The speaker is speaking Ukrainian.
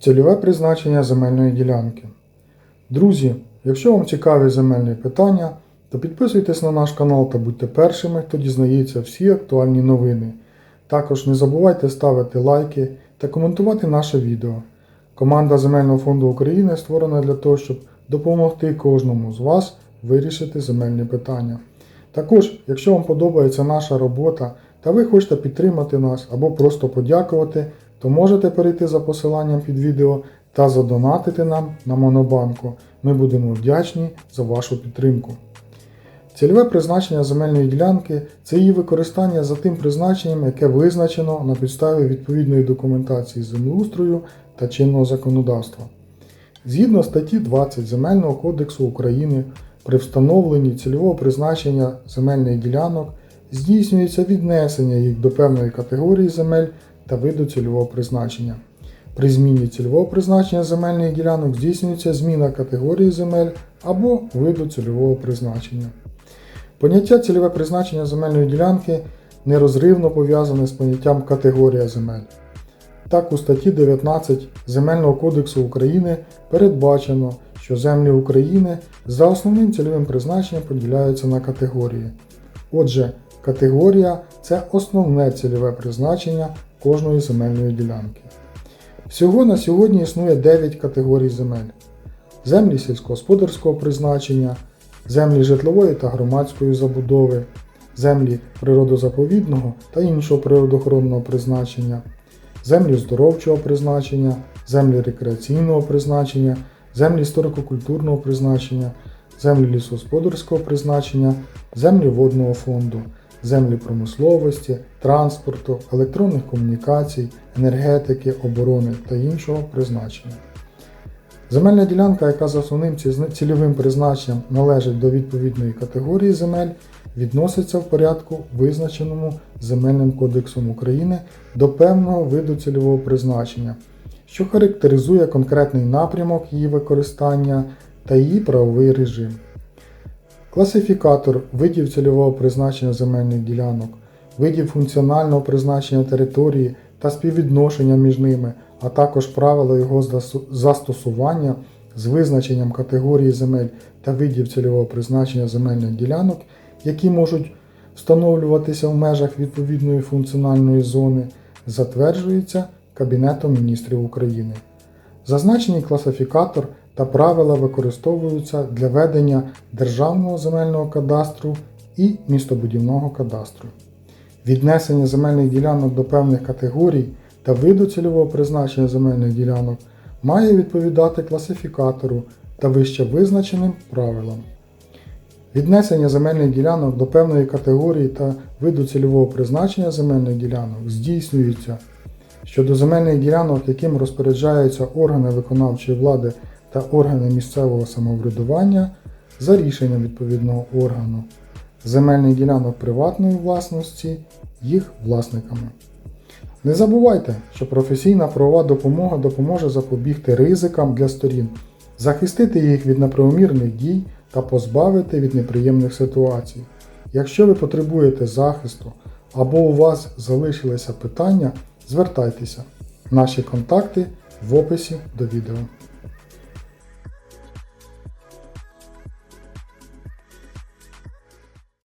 Цільове призначення земельної ділянки. Друзі, якщо вам цікаві земельні питання, то підписуйтесь на наш канал та будьте першими, хто дізнається всі актуальні новини. Також не забувайте ставити лайки та коментувати наше відео. Команда Земельного фонду України створена для того, щоб допомогти кожному з вас вирішити земельні питання. Також, якщо вам подобається наша робота та ви хочете підтримати нас або просто подякувати, то можете перейти за посиланням під відео та задонатити нам на Монобанку. Ми будемо вдячні за вашу підтримку. Цільове призначення земельної ділянки це її використання за тим призначенням, яке визначено на підставі відповідної документації землеустрою та чинного законодавства. Згідно статті 20 Земельного кодексу України, при встановленні цільового призначення земельних ділянок здійснюється віднесення їх до певної категорії земель та виду цільового призначення. При зміні цільового призначення земельних ділянок здійснюється зміна категорії земель або виду цільового призначення. Поняття цільове призначення земельної ділянки нерозривно пов'язане з поняттям категорія земель. Так, у статті 19 Земельного кодексу України передбачено, що землі України за основним цільовим призначенням поділяються на категорії. Отже, категорія це основне цільове призначення кожної земельної ділянки. Всього на сьогодні існує 9 категорій земель: землі сільськогосподарського призначення, землі житлової та громадської забудови, землі природозаповідного та іншого природоохоронного призначення, землі здоровчого призначення, землі рекреаційного призначення, землі історико-культурного призначення, землі лісогосподарського призначення, землі водного фонду, землі промисловості, транспорту, електронних комунікацій, енергетики, оборони та іншого призначення. Земельна ділянка, яка за основним цільовим призначенням належить до відповідної категорії земель, відноситься в порядку, визначеному Земельним кодексом України до певного виду цільового призначення, що характеризує конкретний напрямок її використання та її правовий режим. Класифікатор видів цільового призначення земельних ділянок, видів функціонального призначення території та співвідношення між ними, а також правила його застосування з визначенням категорії земель та видів цільового призначення земельних ділянок, які можуть встановлюватися в межах відповідної функціональної зони, затверджується Кабінетом міністрів України. Зазначений класифікатор та правила використовуються для ведення Державного земельного кадастру і містобудівного кадастру. Віднесення земельних ділянок до певних категорій та виду цільового призначення земельних ділянок має відповідати класифікатору та вище визначеним правилам. Віднесення земельних ділянок до певної категорії та виду цільового призначення земельних ділянок здійснюється щодо земельних ділянок, яким розпоряджаються органи виконавчої влади та органи місцевого самоврядування за рішенням відповідного органу, земельних ділянок приватної власності їх власниками. Не забувайте, що професійна правова допомога допоможе запобігти ризикам для сторін, захистити їх від неправомірних дій та позбавити від неприємних ситуацій. Якщо ви потребуєте захисту або у вас залишилися питання, звертайтеся. Наші контакти в описі до відео.